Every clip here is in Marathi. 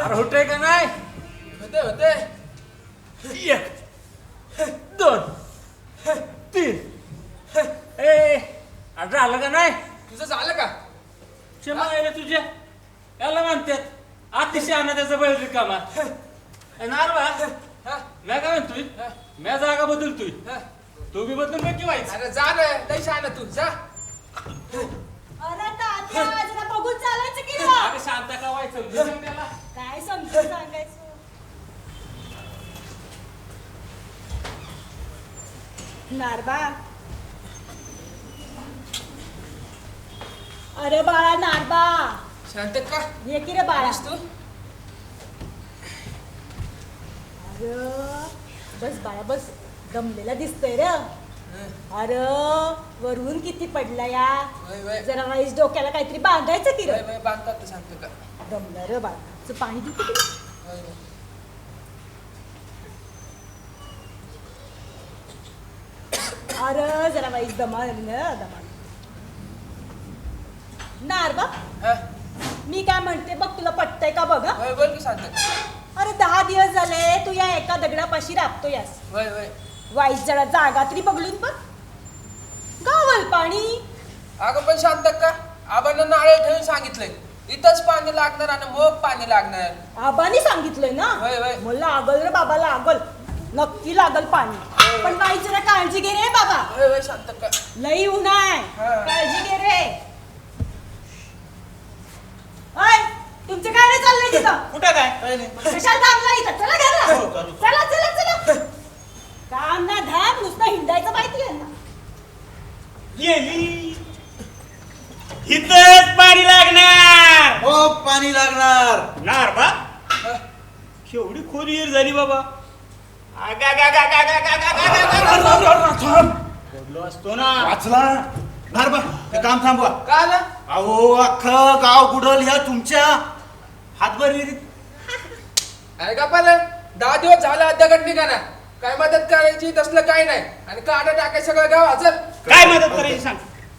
अरे होतंय का नाही? होते होते एक दोन तीन. ए अरे झालं का नाही? तुझं झालं का? क्षमा आहे तुझ्या याला म्हणतात अतिशय आणा त्याचा बैल रिकामा. हा? मी काय म्हणतोय? मी जागा बदलतोय? तू बी बदलून बघ की व्हायचं. अरे जा ना लई शहाणा तू जा. जरा बघून चालायचं की शांत व्हायचं? सांग त्याला. काय समजून सांगायचं? नारबा. अरे बाळा नारबा. शांत का? ये की रे बाळा. तू. अरे बस बाळा बस. दमलेला दिसतोय रे. अरे वरून किती पडला या? वय वय. जरा वाईस डोक्याला काहीतरी बांधायचं की रे? वय बांधतात ते सांगतो का? दमलं रे बाळा. चं पाणी देतो की रे? वय, वय. अरे जरा वाईस दमा दमा नारबा हा? मी काय म्हणते बघ तुला पटतंय का बघ हं? वय बोल की शांत अरे दहा दिवस झाले तू या एका दगडापाशी राबतो यास वय वय. वाईस जरा जागा तरी बघलून बघ. गावल पाणी. अगं पण शांत का आबांना नारळ ठेवून सांगितलंय. इथंच पाणी लागणार आणि मग पाणी लागणार. आबानी सांगितलंय ना. मला लागल रे बाबा लागल. नक्की लागल पाणी. पण वाईस जरा काळजी घे रे बाबा. शांत का लई ऊन आहे. हा. काळजी घे रे. अय तुमचं काय नाही चाललंय तिथं? कुठं काय? कशाला थांबला इथं? चला घरला हो, चालू. चला चला चला. काम ना धाम नुसतं हिंडायचं माहिती आहे ना. गेली. इथंच पाणी लागणार. हो पाणी लागणार. नार बा. केवढी खोल विहीर झाली बाबा. आगा गा गा गा गा गा गा गा गा गा. पडलो असतो ना. वाचला? नारबा हे काम थांबवा. का आलं? अहो अख्खं गाव बुडल ह्या तुमच्या हातभर विहिरीत अरे का पण दहा दिवस झाला दगड निघाना काय मदत करायची तसलं काय नाही. आणि काटा टाकाय सगळं गाव हजर काय मदत करायची सांग.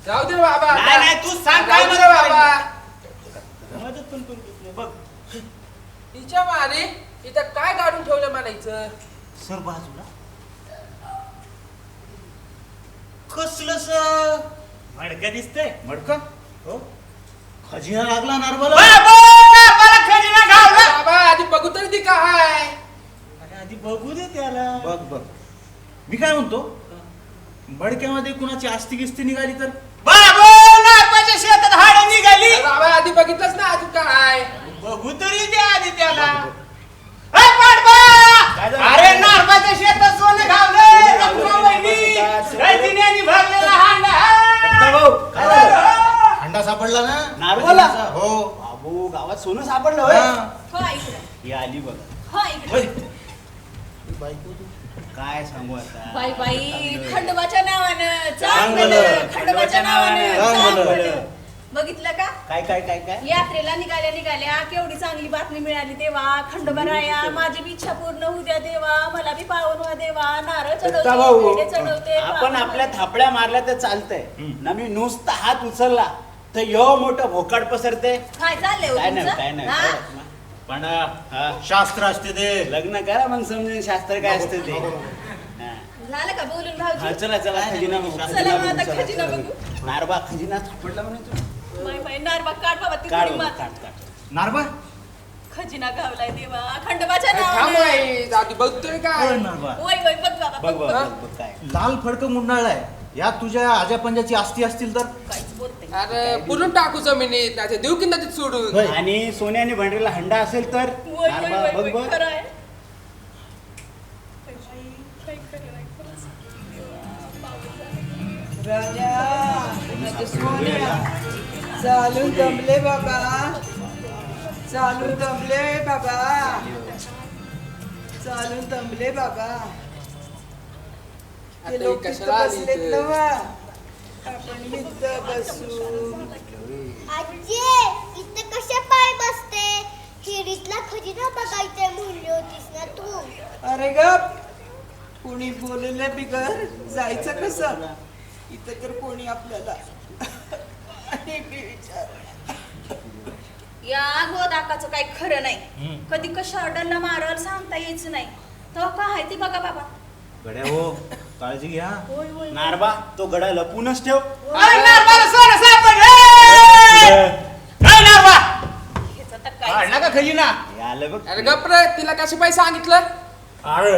राहू दे बाबा नाही, नाही, तू सांग काय दे मदत बाबा. मदत पण करू देत नाही, बघ. तिच्या माने इथं काय काढून ठेवलं म्हणायचं? सर बाजूला. कसलं सर? मडकं दिसतंय. मडका? हो. खजिना लागला नारबाला बाबा, खजिना घावला. बाबा आधी बघू तरी ती काय आधी बघू दे त्याला. बघ बघ. मी काय म्हणतो? मडक्यामध्ये कुणाची आस्ती गिस्ती निघाली तर? शेतात हाड निघाली. अरे बाबा आधी बघितलंच ना अजून काय? बघू तरी दे आधी त्याला. ए, पाडबा! अरे शेतात सोनं घावलं. रजनीने भरलेला हांडा. भाऊ. काय झालं? अंडा सापडला ना? हो. बाबू गावात सोनं सापडलं होय? हा. हो इकडे. ही आली बघ. हो इकडे. होय. काय सांगू आता बाई बाई खंडोबाच्या नावानं चांग चांगलं भलं. खंडोबाच्या नावानं चांग चांग भलं. भलं. बघितलं का काय काय काय काय यात्रेला निघाल्या निघाल्या केवढी चांगली बातमी मिळाली तेव्हा खंडोबा राया माझी बी इच्छा पूर्ण होऊ द्या देवा मला बी पावन व्हा देवा नारळ दत्ता भाऊ, चढवते पेढे चढवते आपण पावन आपल्या व्हा. थापड्या मारल्या तर चालतंय ना मी नुसता हात उचलला तर यो मोठं भोकाड पसरते काय चाललंय हो काय नाही तुमचं? काय नाही हा? पण हा. शास्त्र असते ते लग्न करा मग समजून शास्त्र काय असतं ते हा. झालं का बोलून हा, भाऊजी चला चला खजिना बघू चला खजिना मग बघू, आता चला, खजिना चला. बघू. नारबा खजिना सापडला म्हणे तू बाई बाई नारबा काढ बाबा ती काढ थोडी बघू, मात. काढ काढ नारबा खजिना गावलाय देवा खंडोबाच्या अरे थांब नावानं बाई, आधी बघतोय काय होय नारबा वय वय बघ बाबा बघ बघ बघ बघ. बघ, बघ काय लाल फडकं मुंडाळलाय या तुझ्या आजा पंजाची आस्ती असतील तर बोलते अरे पुरून टाकू जमिनीत नाही देऊ की नदीत सोडून? होय. आणि सोन्याने भंडरीला हंडा असेल तर? वय वय नारबा वय बघ वय बघ. खरं आहे. बाई, बाई, काय खरं नाही खरंच. चालून दमले बाबा. चालून दमले बाबा. चालून दमले बाबा. आता ते ही लोक कशाला तिथं आली बसलेत इथे? ना वा. आपण इथं बसू आजी इथं कशा पाय बसते? हिरीतला खजिना बघायचंय म्हणली होतीस ना तू. अरे गप. कोणी बोललं बिगर जायचं कसं? इथं तर कोणी आपल्याला विचार या गोदाकाचं काही खरं नाही. कधी कशा ऑर्डरला मारल सांगता यायचं नाही. तो काय आहे ती बघा बाबा. गड्या हो. काळजी घ्या. नारबा तो गडा लपूनच ठेव. काय नारबा ह्याचं तर काय काढला का खजिना? हे आलं बघ. अरे गप रे तिला कशी पाहिजे सांगितलं? अरे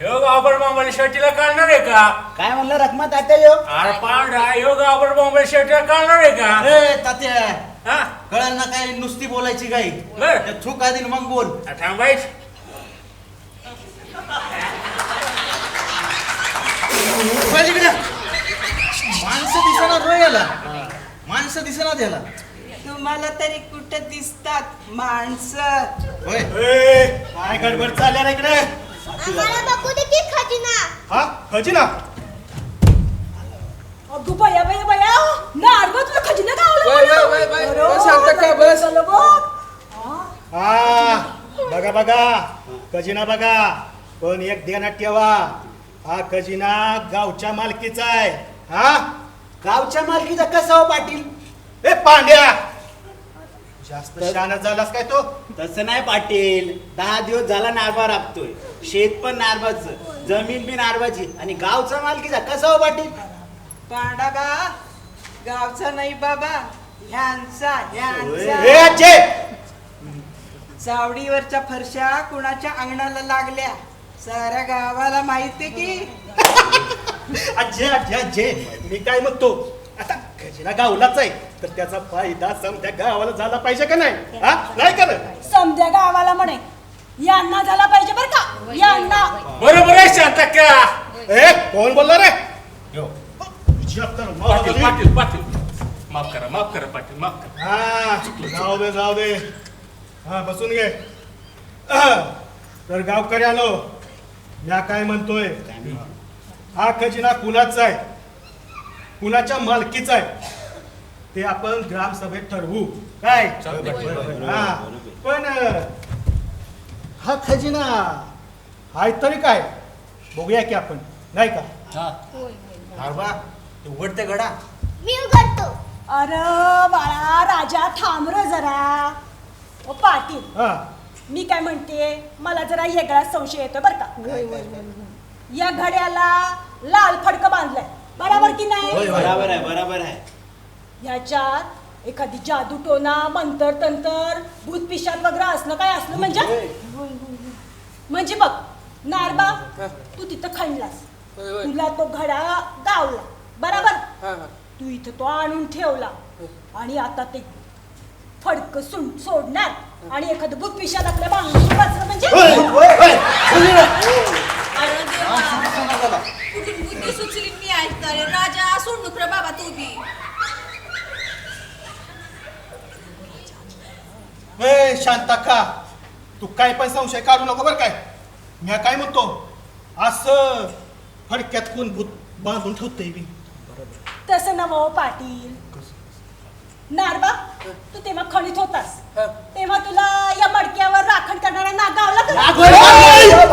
ह्यो गावभर बॉम्बे शेटीला काढणार आहे का? काय म्हणलं रखमा तात्या यो? अरे पांढरा ह्यो गावभर बॉम्बे शेटीला काढणार आहे का? ए तात्या. हा? कळलं ना काय नुसती बोलायची काही? बर. थूक आधी मग बोल. थांबायच? माणसं दिसना रो याला. माणसं दिसना त्याला तुम्हाला तरी कुठं दिसतात माणसं? होय. काय गडबड चालल्या रे इकडे? आम्हाला बघू दे की खजिना. हा? खजिना? अगो बया बया बया. नारबा तुला खजिना बस का, बस. हा. हा बघा बघा. खजिना बघा. पण एक ध्यानात ठेवा. हा खजिना गावच्या मालकीचा आहे. हा? गावच्या मालकीचा कसा हो पाटील? ए पांड्या! जास्त शहाणा झालास काय तो? तसं नाही पाटील. दहा दिवस झाला नारबा राबतोय. शेत पण नारबाच जमीन बी नारबाची आणि गावचा मालकीचा कसा हो पाटील? पांडाबा गावचा नाही बाबा ह्यांचा ए ह्यांचा चावडीवरच्या फरशा कुणाच्या अंगणाला लागल्या? साऱ्या गावाला माहितीये की. आजे आजे आजे मी काय म्हणतो? आता खजिना गावलाच आहे. तर त्याचा फायदा समजा गावाला झाला पाहिजे का नाही? हा? नाही का? समद्या गावाला म्हणे. यांना झाला पाहिजे बर का? यांना. बरोबर आहे शांत का ए कोण बोलला रे? यो. पाटील करी. पाटील पाटील. माफ करा माफ करा पाटील माफ करा. हा जाऊ दे जाऊ दे. हा बसून घे. तर गावकऱ्यानो या काय म्हणतोय? हा खजिना कुणाचा आहे? कुणाच्या मालकीचा आहे? ते आपण ग्रामसभेत ठरवू. काय? हा. पण हा खजिना हाय तरी काय? बघूया की आपण. नाही का? नारबा ते उघडते गडा. मी उघडतो. अरे बाळा राजा थांब र जरा. ओ पाटील. हा. मी काय म्हणते मला जरा वेगळा संशय येतो बर का? या घड्याला लाल फडक बांधलाय. बरोबर की नाही? बराबर आहे बराबर आहे. ह्याच्यात एखादी जादू टोना मंतर तंतर भूत पिशात वगैरे असलं काय असलं म्हणजे? म्हणजे बघ नारबा तू तिथं खणलास. तुला तो घडा गावला. बरोबर? हा, हा. तू इथं तो आणून ठेवला. आणि आता ते फडक सुन सोडणार. आणि एखादं भूत पिशात आपल्या बसलं म्हणजे? अरे देवा. कुठून बुद्धी सुचली मी राजा सोड नुकर बाबा तू बी. ए तू काय पण संशय काढू नको बरं काय. मी काय म्हणतो? असं फडक्यात कोण भूत बांधून ठेवतंय मी तसं नवं पाटील. नारबा तू तेव्हा खणीत होतास. हा. तेव्हा तुला या मडक्यावर राखण करणारा नाग गावला का?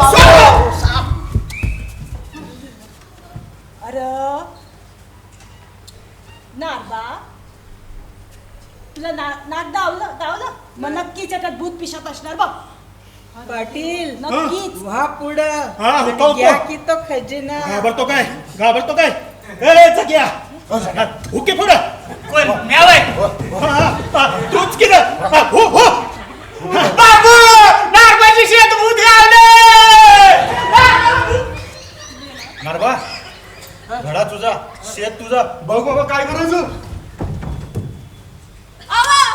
अरे! नारबा तुला ना नाग गावलं गावलं? मग नक्कीच याच्यात भूत पिशात असणार बघ. पाटील नक्कीच. व्हा पुढं. हा, पण होतो, घ्या होतो. की तो खजिना. घाबरतो काय? घाबरतो काय? ए कोण? तूच किती बाबू नारबाची शेत भूत गावले नारबा घडा तुझा शेत तुझा बघ बाबा काय करायचं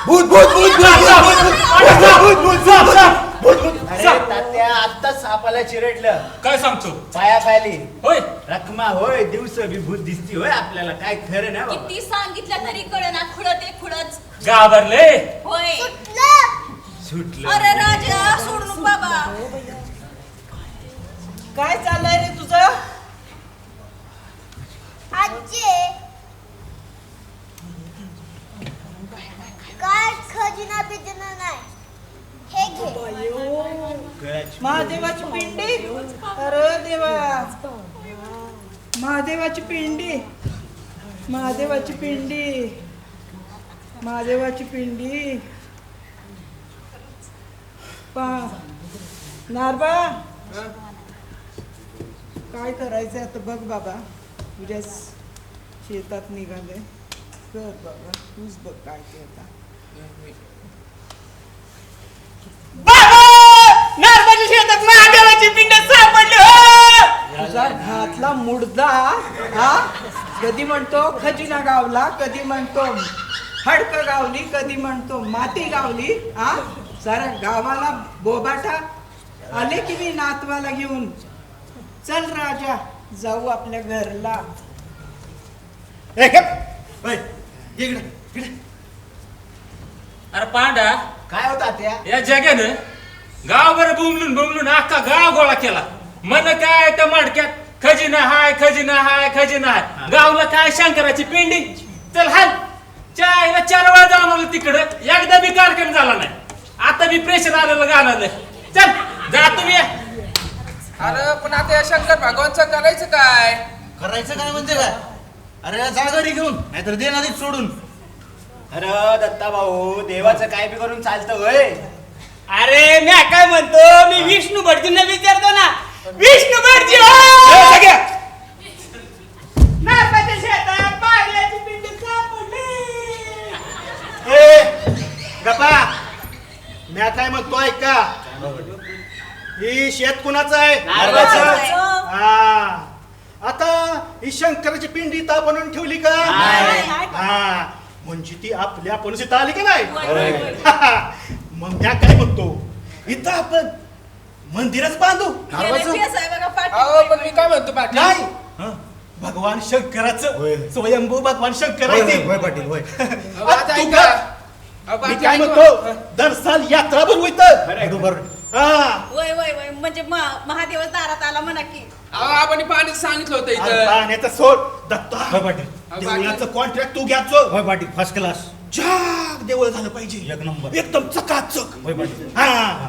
भूत भूत भूत भूत भूत भूत भूत तात्या आत्ताच सापाला चिरडलं काय सांगतो पाया खाली होय रखमा होय दिवस विभूत दिसती होय आपल्याला. काय खरं नाही बाबा. किती सांगितलं तरी कळना खुळत ते खुळच. घाबरले? होय. सुटलं. सुटलं. अरे राजा सोड नको बाबा. काय चाललंय रे तुझं? आजी काय खजिना बिजिना नाही. हे घे. महादेवाची पिंडी? अरे देवा. महादेवाची पिंडी. महादेवाची पिंडी. महादेवाची पिंडी. पा नारबा. काय करायचं आता बघ बाबा. तुझ्या शेतात निघाले. कर बाबा तूच बघ काय ते आता नारबाच्या शेतात महादेवाची पिंड सापडली हो! तुझा घातला मुडदा हा? कधी म्हणतो खजिना गावला कधी म्हणतो हडक गावली कधी म्हणतो माती गावली हा? साऱ्या गावाला बोबाटा आले की मी नातवाला घेऊन? चल राजा जाऊ आपल्या घरला. अरे पांडा काय होता त्या? या जगानं गावभर बुमलून बुमलून अख्खा गाव गोळा केला. मन काय त्या मडक्यात? खजिना हाय खजिना हाय खजिना हाय. गावला काय? शंकराची पिंडी. चल हाल. चायला चार वेळा जाऊन आलो तिकडं. एकदा बी कार्यक्रम झाला नाही. आता बी प्रेशर आलेलं गाणं चल जा तुम्ही. या. अरे पण आता या शंकर भगवानचं करायचं काय? करायचं काय म्हणजे काय? अरे जा गाडी घेऊन. नाहीतर दे नदीत सोडून. अरे दत्ता भाऊ देवाचं काय बी करून चालतं होय? अरे मी काय म्हणतो? मी विष्णू भटजींना विचारतो ना. विष्णू भटजी हो! नारळाच्या शेतात पाण्याची पिंड सापडली. ए गप्पा. म्या काय म्हणतो ऐका ही शेत कुणाचं आहे? नारळाचं. हा. आता ही शंकराची पिंडी इथं बनवून ठेवली का? नाही. हा. म्हणजे ती आपल्या पणसीत आली का नाही. मग म्या काय म्हणतो? इथं आपण मंदिरच बांधू. अहो पण मी काय म्हणतो पाटील नाही. भगवान शंकराचं होय. स्वयंभू भगवान शंकर होय, आहे होय, ते. होय, पाटील होय. अहो, आता तू ऐका. का- अहो, मी पाटील काय ऐका. म्हणतो? दर साल यात्रा भरवू इथं. बरोबर. हा. वय वय वय. म्हणजे म- महादेवच दारात आला म्हणा की. अहो आपण पाणी सांगितलं होतं इथं. पाण्याचं सोड. दत्ता होय पाटील. देवळाचं कॉन्ट्रॅक्ट तू घ्यायचो. होय पाटील. फर्स्ट क्लास जाग देवळ झालं पाहिजे. एक नंबर. एकदम चकाचक. होय पाटील. हा.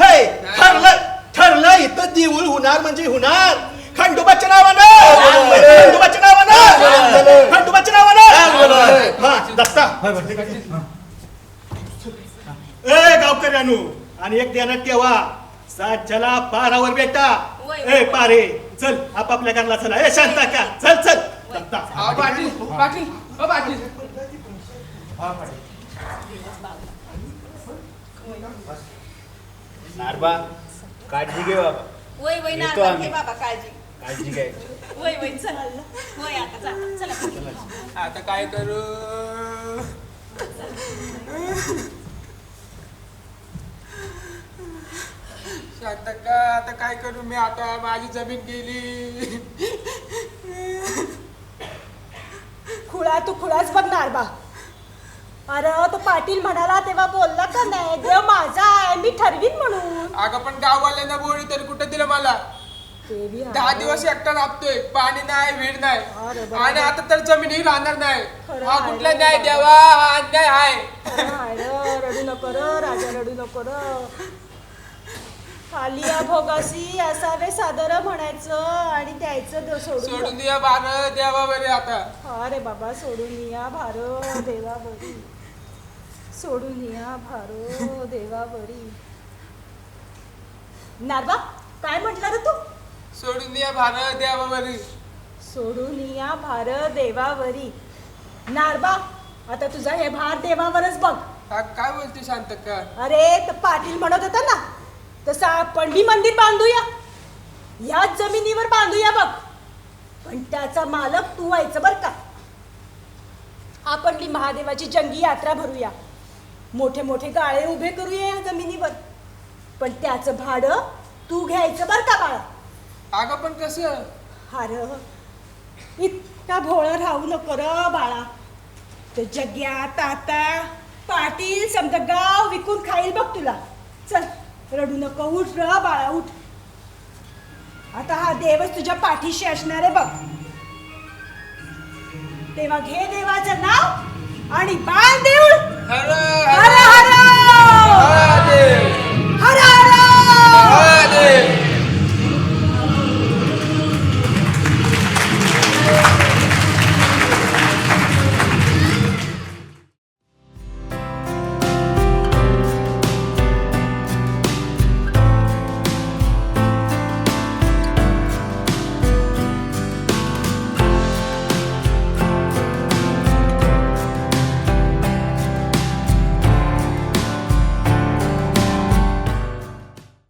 हे ठरलं ठरलं इथं देऊळ होणार म्हणजे होणार. खंडोबाच्या नावानं. खंडोबाच्या नावानं. खंडोबाच्या नावानं. हा दत्ता. पाटील ए गावकऱ्यानो आणि एक ध्यानात ठेवा. सात चला पारावर बेटा. ए पारे चल आपापल्या घरला चला. ए शांता का चल चल. दत्ता. अहो पाटील पाटील अहो पाटील. नारबा काळजी घे बाबा. वय वय येतो ना आम्ही. घे बाबा काळजी. काळजी घ्यायची. वय वय चल. वय आता चला आता काय करू? शांत का आता काय करू? मी आता माझी जमीन गेली. खुळा तू खुळाच बघणार बा अरे तो पाटील म्हणाला तेव्हा बोलला का नाही? देव माझा आहे मी ठरवीन म्हणून. अगं पण गाववाल्यांना बोलली तरी कुठं दिलं मला? ते बी आहे. दहा दिवस एकटा राबतोय पाणी नाही वीड अरे नाही बाबा. आणि आता तर जमीनही राहणार नाही. खरं हा आहे. कुठला न्याय द्यावा? हा अन्याय आहे. र, रडू नको र. राजा रडू नको र. आलिया भोगासी असावे सादर म्हणायचं आणि द्यायचं सोडून सोडून द्या बार द्यावा बरे आता. अरे बाबा सोडून या भारो देवा बरी. सोडून या भारो देवा बरी नारबा काय म्हटलं रे तू? सोडून द्या भार द्यावा बरी सोडून या भार देवावरी. नारबा आता तुझा हे भार देवावरच बघ. हा काय बोलते शांत का अरे तर पाटील म्हणत होता ना तसं आपण बी मंदिर बांधूया. याच जमिनीवर बांधूया बघ. पण त्याचा मालक तू व्हायचं बर का. आपण बी महादेवाची जंगी यात्रा भरूया. मोठे मोठे गाळे उभे करूया या जमिनीवर. पण त्याचं भाडं तू घ्यायचं बर का बाळा? अगं पण कसं? हार इतका भोळा राहू नको र बाळा. ते जग्या ताता पाटील समजा गाव विकून खाईल बघ तुला. चल रडू नको उठ र बाळा उठ. आता हा देवच तुझ्या पाठीशी असणार आहे बघ. तेव्हा घे देवाचं नाव. आणि बाळदेव हर! हर